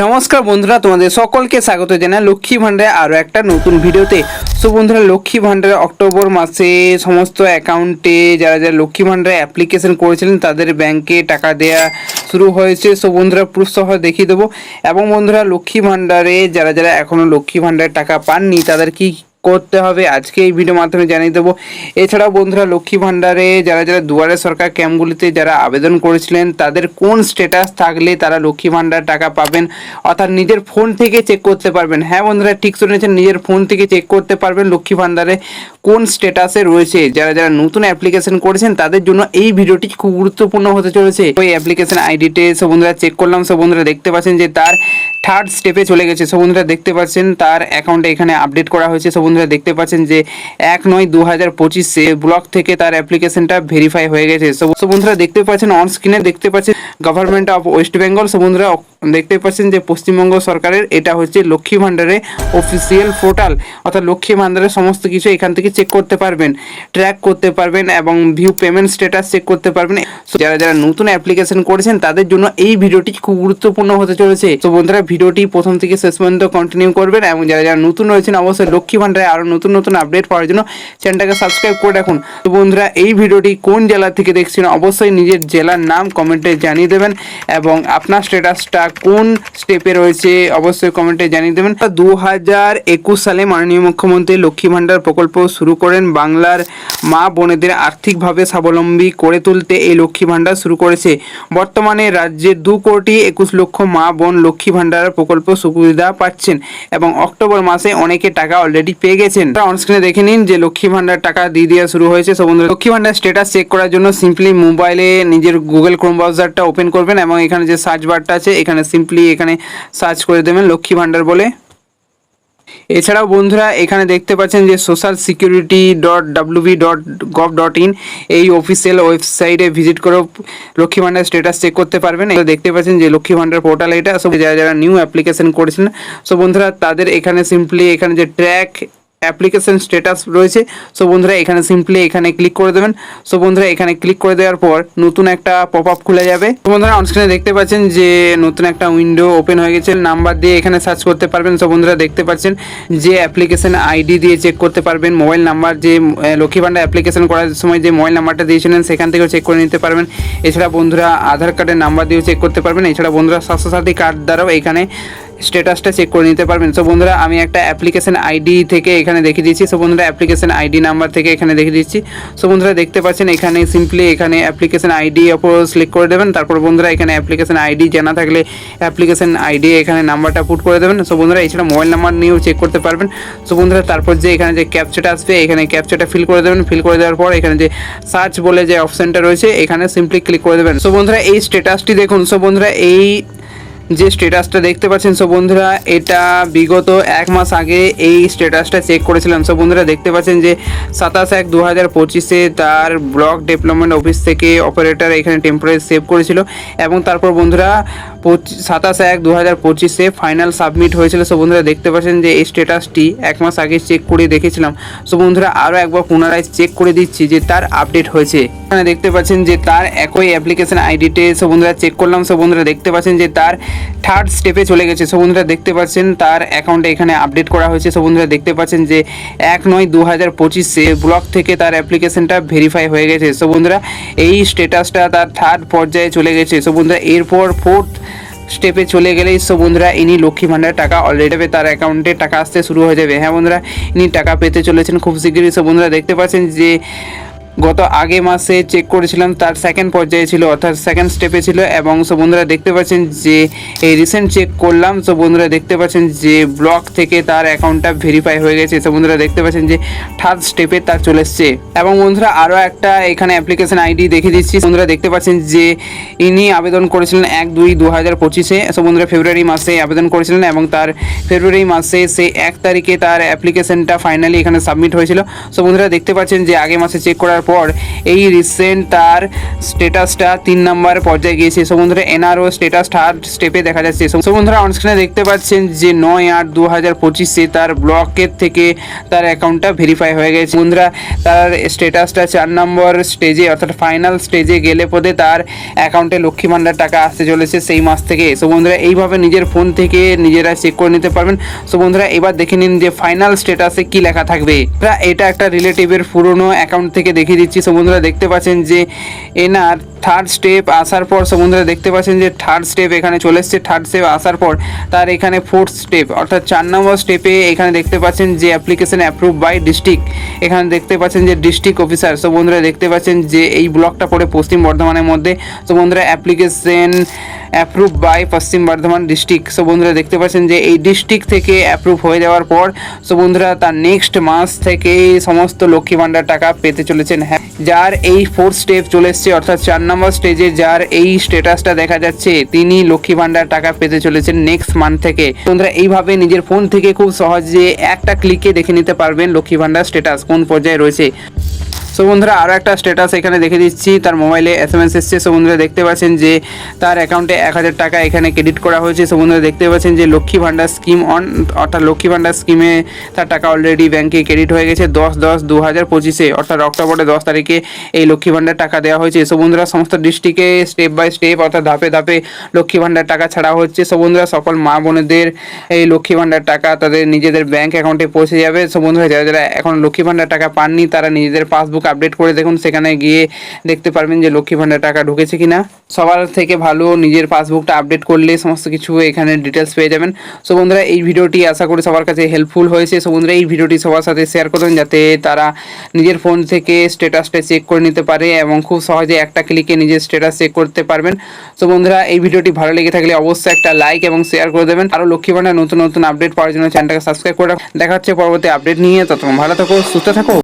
নমস্কার বন্ধুরা, তোমাদের সকলকে স্বাগত জানাই লক্ষ্মী ভাণ্ডারে আরও একটা নতুন ভিডিওতে। সো বন্ধুরা, লক্ষ্মী ভাণ্ডারে অক্টোবর মাসে সমস্ত অ্যাকাউন্টে যারা যারা লক্ষ্মী ভাণ্ডারে অ্যাপ্লিকেশন করেছিলেন, তাদের ব্যাংকে টাকা দেয়া শুরু হয়েছে। সো বন্ধুরা পুরুষসহ সহ দেখিয়ে দেবো। এবং বন্ধুরা, লক্ষ্মী ভাণ্ডারে যারা যারা এখনও লক্ষ্মী ভাণ্ডারে টাকা পাননি, তাদের কি করতে হবে। আজকে এই ভিডিওর মাধ্যমে জানিয়ে দেবো। এছাড়াও বন্ধুরা, লক্ষ্মী ভাণ্ডারে যারা যারা দুয়ারে সরকার ক্যাম্পগুলিতে যারা আবেদন করেছিলেন, তাদের কোন স্ট্যাটাস থাকলে তারা লক্ষ্মী ভাণ্ডার টাকা পাবেন? অর্থাৎ নিজের ফোন থেকে চেক করতে পারবেন। হ্যাঁ বন্ধুরা, ঠিক শুনেছেন, নিজের ফোন থেকে চেক করতে পারবেন লক্ষ্মী ভাণ্ডারে কোন স্ট্যাটাসে রয়েছে। যারা যারা নতুন অ্যাপ্লিকেশন করেছেন, তাদের জন্য এই ভিডিওটি খুব গুরুত্বপূর্ণ হতে চলেছে। ওই অ্যাপ্লিকেশন আইডিতে সব বন্ধুরা চেক করলাম সব বন্ধুরা দেখতে পাচ্ছেন যে তার থার্ড স্টেপে চলে গেছে। সব বন্ধুরা দেখতে পাচ্ছেন, তার অ্যাকাউন্টে এখানে আপডেট করা হয়েছে। সব বন্ধুরা দেখতে পাচ্ছেন যে এক নয় দু হাজার পঁচিশে ব্লক থেকে তার অ্যাপ্লিকেশনটা ভেরিফাই হয়ে গেছে। সব বন্ধুরা দেখতে পাচ্ছেন অন স্ক্রিনে দেখতে পাচ্ছেন গভর্নমেন্ট অফ ওয়েস্ট বেঙ্গল সব বন্ধুরা দেখতে পাচ্ছেন যে পশ্চিমবঙ্গ সরকারের এটা হচ্ছে লক্ষ্মী ভাণ্ডারের অফিসিয়াল পোর্টাল অর্থাৎ লক্ষ্মী ভাণ্ডারের সমস্ত কিছু এখান থেকে চেক করতে পারবেন ট্র্যাক করতে পারবেন এবং ভিউ পেমেন্ট স্ট্যাটাস চেক করতে পারবেন। যারা যারা নতুন অ্যাপ্লিকেশন করেছেন, তাদের জন্য এই ভিডিওটি খুব গুরুত্বপূর্ণ হতে চলেছে। তো বন্ধুরা ভিডিওটি প্রথম থেকে শেষ পর্যন্ত কন্টিনিউ করবেন এবং যারা যারা নতুন রয়েছেন, অবশ্যই লক্ষ্মী ভাণ্ডারে আরও নতুন নতুন আপডেট পাওয়ার জন্য চ্যানেলটাকে সাবস্ক্রাইব করে রাখুন। তো বন্ধুরা, এই ভিডিওটি কোন জেলা থেকে দেখছেন অবশ্যই নিজের জেলার নাম কমেন্টে জানিয়ে দেবেন এবং আপনার স্ট্যাটাসটা কোন স্টেপে রয়েছে অবশ্যই কমেন্টে জানিয়ে দেবেন। দু হাজার একুশ সালে মাননীয় মুখ্যমন্ত্রী লক্ষ্মী ভাণ্ডার প্রকল্প শুরু করেন। বাংলার মা বোনেদের আর্থিকভাবে স্বাবলম্বী করে তুলতে এই লক্ষ্মী ভাণ্ডার শুরু করেছে। বর্তমানে রাজ্যের দু কোটি একুশ লক্ষ মা বোন লক্ষ্মী ভাণ্ডার প্রকল্প সুবিধা পাচ্ছেন এবং অক্টোবর মাসে অনেকে টাকা অলরেডি পেয়ে গেছেন। অনস্ক্রিনে দেখে নিন যে লক্ষ্মী ভান্ডার টাকা দিয়ে দেওয়া শুরু হয়েছে। সো বন্ধুরা, লক্ষ্মী ভান্ডার স্ট্যাটাস চেক করার জন্য সিম্পলি মোবাইলে নিজের গুগল ক্রোম ব্রাউজারটা ওপেন করবেন এবং এখানে যে সার্চ বারটা আছে, এখানে সিম্পলি এখানে সার্চ করে দেবেন লক্ষ্মী ভান্ডার বলে। এছাড়াও বন্ধুরা, এখানে দেখতে পাচ্ছেন যে social security dot WB dot gov dot in এই অফিসিয়াল ওয়েবসাইটে ভিজিট করেও লক্ষ্মী ভাণ্ডার স্ট্যাটাস চেক করতে পারবেন। এটা দেখতে পাচ্ছেন যে লক্ষ্মী ভাণ্ডার পোর্টাল এটা, সো যারা যারা নিউ অ্যাপ্লিকেশন করেছেন, সো বন্ধুরা, তাদের এখানে সিম্পলি এখানে যে ট্র্যাক অ্যাপ্লিকেশন স্ট্যাটাস রয়েছে। সো বন্ধুরা, এখানে সিম্পলি এখানে ক্লিক করে দেবেন। সো বন্ধুরা, এখানে ক্লিক করে দেওয়ার পর নতুন একটা পপ আপ খুলে যাবে। তো, বন্ধুরা অনস্ক্রিনে দেখতে পাচ্ছেন যে নতুন একটা উইন্ডো ওপেন হয়ে গেছে। নাম্বার দিয়ে এখানে সার্চ করতে পারবেন। সো বন্ধুরা, দেখতে পাচ্ছেন যে অ্যাপ্লিকেশন আইডি দিয়ে চেক করতে পারবেন। মোবাইল নাম্বার যে লক্ষ্মী ভাণ্ডার অ্যাপ্লিকেশন করার সময় যে মোবাইল নাম্বারটা দিয়েছিলেন, সেখান থেকেও চেক করে নিতে পারবেন। এছাড়া, বন্ধুরা, আধার কার্ডের নাম্বার দিয়েও চেক করতে পারবেন। এছাড়া, বন্ধুরা, স্বাস্থ্যসাথী কার্ড দ্বারাও এখানে স্ট্যাটাসটা চেক করে নিতে পারবেন। সো বন্ধুরা, আমি একটা অ্যাপ্লিকেশন আইডি থেকে এখানে দেখে দিচ্ছি। সো বন্ধুরা অ্যাপ্লিকেশন আইডি নাম্বার থেকে এখানে দেখে দিচ্ছি। সো বন্ধুরা, দেখতে পাচ্ছেন এখানে সিম্পলি এখানে অ্যাপ্লিকেশন আইডি ওপর সিলেক্ট করে দেবেন। তারপর বন্ধুরা, এখানে অ্যাপ্লিকেশন আইডি জানা থাকলে অ্যাপ্লিকেশন আইডি এখানে নাম্বারটা পুট করে দেবেন। সো বন্ধুরা, এছাড়া মোবাইল নাম্বার নিয়েও চেক করতে পারবেন। সো বন্ধুরা, তারপর যে এখানে যে ক্যাপচাটা আসবে, এখানে ক্যাপচাটা ফিল করে দেবেন। ফিল করে দেওয়ার পর এখানে যে সার্চ বলে যে অপশনটা রয়েছে, এখানে সিম্পলি ক্লিক করে দেবেন। সো বন্ধুরা, এই স্ট্যাটাসটি দেখুন। সো বন্ধুরা, এই যে স্ট্যাটাসটা দেখতে পাচ্ছেন সো বন্ধুরা, এটা বিগত এক মাস আগে এই স্ট্যাটাসটা চেক করেছিলাম। সো বন্ধুরা, দেখতে পাচ্ছেন যে সাতাশ এক দু হাজার পঁচিশে তার ব্লক ডেভেলপমেন্ট অফিস থেকে অপারেটর এখানে টেম্পোরারি সেভ করেছিল এবং তারপর বন্ধুরা সাতাশ এক দু হাজার পঁচিশে ফাইনাল সাবমিট হয়েছিল। সো বন্ধুরা, দেখতে পাচ্ছেন যে এই স্ট্যাটাসটি এক মাস আগে চেক করে দেখেছিলাম। সো বন্ধুরা আরও একবার পুনরায় চেক করে দিচ্ছি যে তার আপডেট হয়েছে। এখানে দেখতে পাচ্ছেন যে তার একই অ্যাপ্লিকেশন আইডিতে সো বন্ধুরা চেক করলাম। সো বন্ধুরা, দেখতে পাচ্ছেন যে তার থার্ড স্টেপে চলে গেছে। সো বন্ধুরা দেখতে পাচ্ছেন, তার অ্যাকাউন্টে এখানে আপডেট করা হয়েছে। সো বন্ধুরা দেখতে পাচ্ছেন যে এক নয় দু হাজার পঁচিশে ব্লক থেকে তার অ্যাপ্লিকেশনটা ভেরিফাই হয়ে গেছে। সো বন্ধুরা, এই স্ট্যাটাসটা তার থার্ড পর্যায়ে চলে গেছে। সো বন্ধুরা, এরপর ফোর্থ স্টেপে চলে গেলেই সো বন্ধুরা, ইনি লক্ষ্মী ভাণ্ডার টাকা অলরেডি তার অ্যাকাউন্টে টাকা আসতে শুরু হয়ে যাবে। হ্যাঁ বন্ধুরা, ইনি টাকা পেতে চলেছেন খুব শীঘ্রই সো বন্ধুরা দেখতে পাচ্ছেন যে গত আগে মাসে চেক করেছিলাম, তার সেকেন্ড পর্যায়ে ছিল, অর্থাৎ সেকেন্ড স্টেপে ছিল এবং সো বন্ধুরা দেখতে পাচ্ছেন যে এই রিসেন্ট চেক করলাম সো বন্ধুরা দেখতে পাচ্ছেন যে ব্লক থেকে তার অ্যাকাউন্টটা ভেরিফাই হয়ে গেছে সো বন্ধুরা দেখতে পাচ্ছেন যে থার্ড স্টেপে তার চলে এসছে। এবং বন্ধুরা আরও একটা এখানে অ্যাপ্লিকেশন আইডি দেখে দিচ্ছি বন্ধুরা দেখতে পাচ্ছেন যে ইনি আবেদন করেছিলেন এক দুই দু হাজার পঁচিশে সো বন্ধুরা ফেব্রুয়ারি মাসে আবেদন করেছিলেন এবং তার ফেব্রুয়ারি মাসে সে এক তারিখে তার অ্যাপ্লিকেশনটা ফাইনালি এখানে সাবমিট হয়েছিল। সো বন্ধুরা দেখতে পাচ্ছেন যে আগে মাসে চেক করার আসার পর এই রিসেন্ট তার স্টেটাসটা তিন নম্বর পর্যায়ে গিয়েছে। সো বন্ধুরা, এনআরও স্টেটাস থার্ড স্টেপে দেখা যাচ্ছে। সো বন্ধুরা অনস্ক্রিনে দেখতে পাচ্ছেন যে নয় আট দু হাজার পঁচিশে তার ব্লকের থেকে তার অ্যাকাউন্টটা ভেরিফাই হয়ে গেছে। বন্ধুরা, তার স্টেটাসটা চার নম্বর স্টেজে অর্থাৎ ফাইনাল স্টেজে গেলে পদে তার অ্যাকাউন্টে লক্ষ্মী ভাণ্ডার টাকা আসতে চলেছে সেই মাস থেকে। সো বন্ধুরা, এইভাবে নিজের ফোন থেকে নিজেরা চেক করে নিতে পারবেন। সো বন্ধুরা, এবার দেখে নিন যে ফাইনাল স্টেটাসে কি লেখা থাকবে। এটা একটা রিলেটিভের পুরনো অ্যাকাউন্ট থেকে দেখিয়ে দিচ্ছি। সো বন্ধুরা দেখতে পাচ্ছেন যে এনার থার্ড স্টেপ আসার পর সো বন্ধুরা দেখতে পাচ্ছেন যে থার্ড স্টেপ এখানে চলে এসছে। থার্ড স্টেপ আসার পর তার এখানে ফোর্থ স্টেপ অর্থাৎ চার নম্বর স্টেপে এখানে দেখতে পাচ্ছেন যে অ্যাপ্লিকেশন অ্যাপ্রুভ বাই ডিস্ট্রিক্ট এখানে দেখতে পাচ্ছেন যে ডিস্ট্রিক্ট অফিসার সো বন্ধুরা দেখতে পাচ্ছেন যে এই ব্লকটা পড়ে পশ্চিম বর্ধমানের মধ্যে। সো বন্ধুরা application approve by Paschim Bardhaman district so বন্ধুরা, দেখতে পাচ্ছেন যে এই ডিস্ট্রিক্ট থেকে অ্যাপ্রুভ হয়ে যাওয়ার পর সো বন্ধুরা, তার নেক্সট মাস থেকে সমস্ত লক্ষ্মী ভাণ্ডার টাকা পেতে চলেছেন। হ্যাঁ যার এই ফোর্থ স্টেপ চলে এসছে, অর্থাৎ চার নম্বর স্টেজে যার এই স্টেটাসটা দেখা যাচ্ছে, তিনি লক্ষ্মী ভাণ্ডার টাকা পেতে চলেছেন নেক্সট মান্থ থেকে। বন্ধুরা, এইভাবে নিজের ফোন থেকে খুব সহজে একটা ক্লিকে দেখে নিতে পারবেন লক্ষ্মী ভাণ্ডার স্টেটাস কোন পর্যায়ে রয়েছে। সো বন্ধুরা আরও একটা স্ট্যাটাস এখানে দেখে দিচ্ছি। তার মোবাইলে এস এম এস এসছে। সো বন্ধুরা, দেখতে পাচ্ছেন যে তার অ্যাকাউন্টে এক হাজার টাকা এখানে ক্রেডিট করা হয়েছে। সো বন্ধুরা, দেখতে পাচ্ছেন যে লক্ষ্মী ভাণ্ডার স্কিম অন অর্থাৎ লক্ষ্মী ভাণ্ডার স্কিমে তার টাকা অলরেডি ব্যাংকে ক্রেডিট হয়ে গেছে। দশ দশ দু হাজার পঁচিশে, অর্থাৎ অক্টোবরের দশ তারিখে এই লক্ষ্মী ভাণ্ডার টাকা দেওয়া হয়েছে। সো বন্ধুরা, সমস্ত ডিস্ট্রিক্টে স্টেপ বাই স্টেপ অর্থাৎ ধাপে ধাপে লক্ষ্মী ভাণ্ডার টাকা ছাড়া হচ্ছে। সো বন্ধুরা, সকল মা বোনেদের এই লক্ষ্মী ভাণ্ডার টাকা তাদের নিজেদের ব্যাংক অ্যাকাউন্টে পৌঁছে যাবে। সো বন্ধুরা, যারা যারা এখন লক্ষ্মী ভাণ্ডার টাকা পাননি, তারা নিজেদের পাসবুক আপডেট করে দেখুন, সেখানে গিয়ে দেখতে পারবেন যে লক্ষ্মী ভাণ্ডার টাকা ঢুকেছে কিনা। সবার থেকে ভালো নিজের পাসবুকটা আপডেট করলে সমস্ত কিছু এখানে ডিটেলস পেয়ে যাবেন। সো বন্ধুরা, এই ভিডিওটি আশা করি সবার কাছে হেল্পফুল হয়েছে। সো বন্ধুরা, এই ভিডিওটি সবার সাথে শেয়ার করুন, যাতে তারা নিজের ফোন থেকে স্ট্যাটাসটা চেক করে নিতে পারে এবং খুব সহজে একটা ক্লিকে নিজের স্ট্যাটাস চেক করতে পারবেন। সো বন্ধুরা, এই ভিডিওটি ভালো লেগে থাকলে অবশ্যই একটা লাইক এবং শেয়ার করে দেবেন। আরও লক্ষ্মী ভাণ্ডার নতুন নতুন আপডেট পাওয়ার জন্য চ্যানেলটাকে সাবস্ক্রাইব করে। দেখা হচ্ছে পরবর্তী আপডেট নিয়ে। ততক্ষণ ভালো থাকো, সুস্থ থাকো।